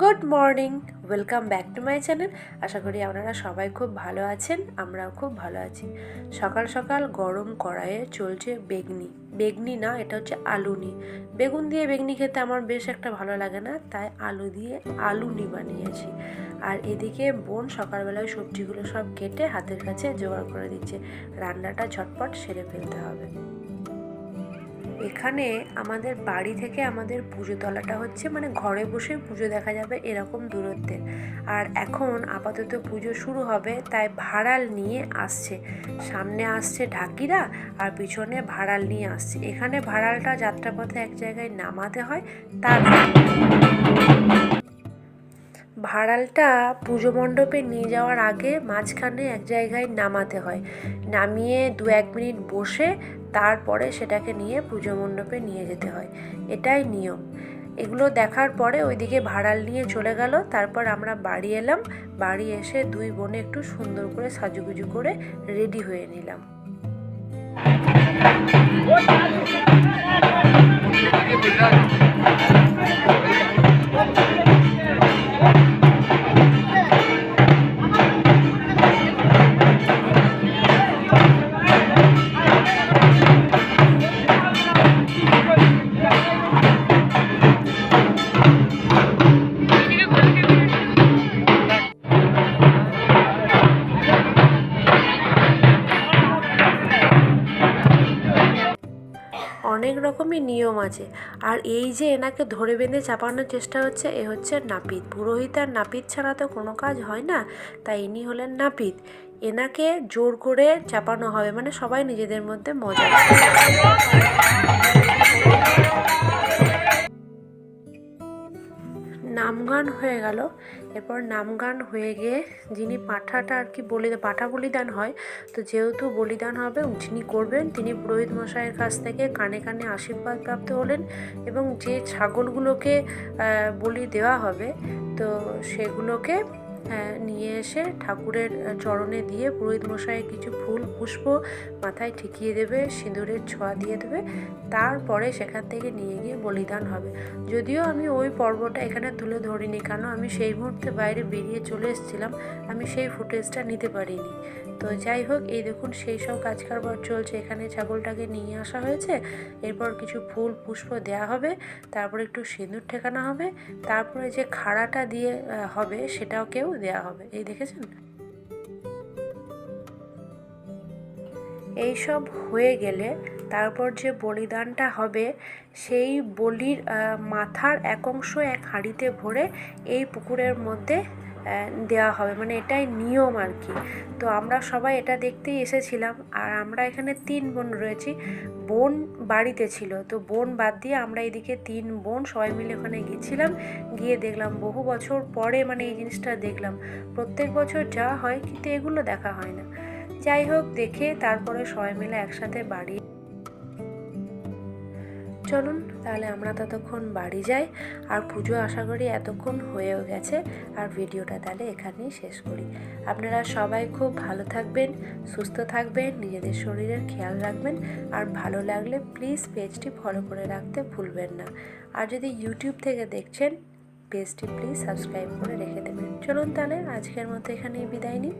Good morning, welcome back to my channel. আশা করি আপনারা সবাই খুব ভালো আছেন, আমরাও খুব ভালো আছি। সকাল সকাল গরম কড়াইয়ে চলছে বেগনি। বেগনি না, এটা হচ্ছে আলুনি বেগুন দিয়ে বেগনি খেতে আমার বেশ একটা ভালো লাগে না, তাই আলু দিয়ে আলুনি বানিয়েছি। আর এদিকে বোন সকালবেলায় সবজিগুলো সব কেটে হাতের কাছে জোগাড় করে দিচ্ছে। রান্নাটা ঝটপট সেরে ফেলতে হবে। এখানে আমাদের বাড়ি থেকে আমাদের পুজো তলাটা হচ্ছে মানে ঘরে বসে পুজো দেখা যাবে এরকম দূরত্বে। আর এখন আপাতত পুজো শুরু হবে, তাই ভাড়াল নিয়ে আসছে। সামনে আসছে ঢাকিরা আর পিছনে ভাড়াল নিয়ে আসছে। এখানে ভাড়ালটা যাত্রাপথে এক জায়গায় নামাতে হয়, তার ভাড়ালটা পুজো মণ্ডপে নিয়ে যাওয়ার আগে মাঝখানে এক জায়গায় নামাতে হয়। নামিয়ে দু এক মিনিট বসে তারপরে সেটাকে নিয়ে পুজো মণ্ডপে নিয়ে যেতে হয়। এটাই নিয়ম। এগুলো দেখার পরে ওইদিকে ভাড়াল নিয়ে চলে গেল। তারপর আমরা বাড়ি এলাম। বাড়ি এসে দুই বোনে একটু সুন্দর করে সাজুগুজু করে রেডি হয়ে নিলাম। অনেক রকমই নিয়ম আছে। আর এই যে এনাকে ধরে বেঁধে চাপানোর চেষ্টা হচ্ছে, এ হচ্ছে নাপিত। পুরোহিত আর নাপিত ছাড়া তো কোনো কাজ হয় না, তাই ইনি হলেন নাপিত। এনাকে জোর করে চাপানো হবে মানে সবাই নিজেদের মধ্যে মজা। হয়ে গেল। এরপর নামগান হয়ে গিয়ে যিনি পাঠাটা আর কি বলি, পাঠা বলিদান হয়, তো যেহেতু বলিদান হবে যিনি করবেন। তিনি পুরোহিত মশাইয়ের কাছ থেকে কানে কানে আশীর্বাদ প্রাপ্ত হলেন এবং যে ছাগলগুলোকে বলি দেওয়া হবে, তো সেগুলোকে নিয়ে এসে ঠাকুরের চরণে দিয়ে পুরোহিত মশাই কিছু ফুল, পুষ্প মাথায় ঠিকিয়ে দেবে, সিঁদুরের ছোঁয়া দিয়ে দেবে। তারপরে সেখান থেকে নিয়ে গিয়ে বলিদান হবে। যদিও আমি ওই পর্বটা এখানে তুলে ধরিনি কেন, আমি সেই মুহূর্তে বাইরে বেরিয়ে চলে এসেছিলাম। আমি সেই ফুটেজটা নিতে পারিনি। তো যাই হোক, এই দেখুন সেই সব কাজ কারবার চলছে। এখানে ছাগলটাকে নিয়ে আসা হয়েছে। এরপর কিছু ফুল পুষ্প দেওয়া হবে। তারপর একটু সিঁদুর ঠেকানো হবে। তারপরে যে খাড়াটা দিয়ে হবে সেটাকেও দেওয়া হবে। এই দেখেছেন? এইসব হয়ে গেলে তারপর যে বলিদানটা হবে, সেই বলির মাথার এক অংশ এক হাঁড়িতে ভরে এই পুকুরের মধ্যে দেওয়া হবে। মানে এটাই নিয়ম আর কি তো আমরা সবাই এটা দেখতেই এসেছিলাম। আর আমরা এখানে তিন বোন রয়েছি। বোন বাড়িতে ছিল। তো বোন বাদ দিয়ে আমরা এদিকে তিন বোন সবাই মিলে ওখানে গেছিলাম। গিয়ে দেখলাম বহু বছর পরে মানে এই জিনিসটা দেখলাম। প্রত্যেক বছর যা হয় কিন্তু এগুলো দেখা হয় না। যাই হোক, দেখে তারপরে সবাই মিলে একসাথে বাড়ি চলুন, তাহলে আমরা ততক্ষণ বাড়ি যাই। আর পুজো আশা করি এতক্ষণ হয়েও গেছে। আর ভিডিওটা তাহলে এখানেই শেষ করি। আপনারা সবাই খুব ভালো থাকবেন, সুস্থ থাকবেন, নিজেদের শরীরের খেয়াল রাখবেন। আর ভালো লাগলে প্লিজ পেজটি ফলো করে রাখতে ভুলবেন না। আর যদি ইউটিউব থেকে দেখছেন, পেজটি প্লিজ সাবস্ক্রাইব করে রেখে দেবেন। চলুন তাহলে আজকের মতো এখানেই বিদায় নিই।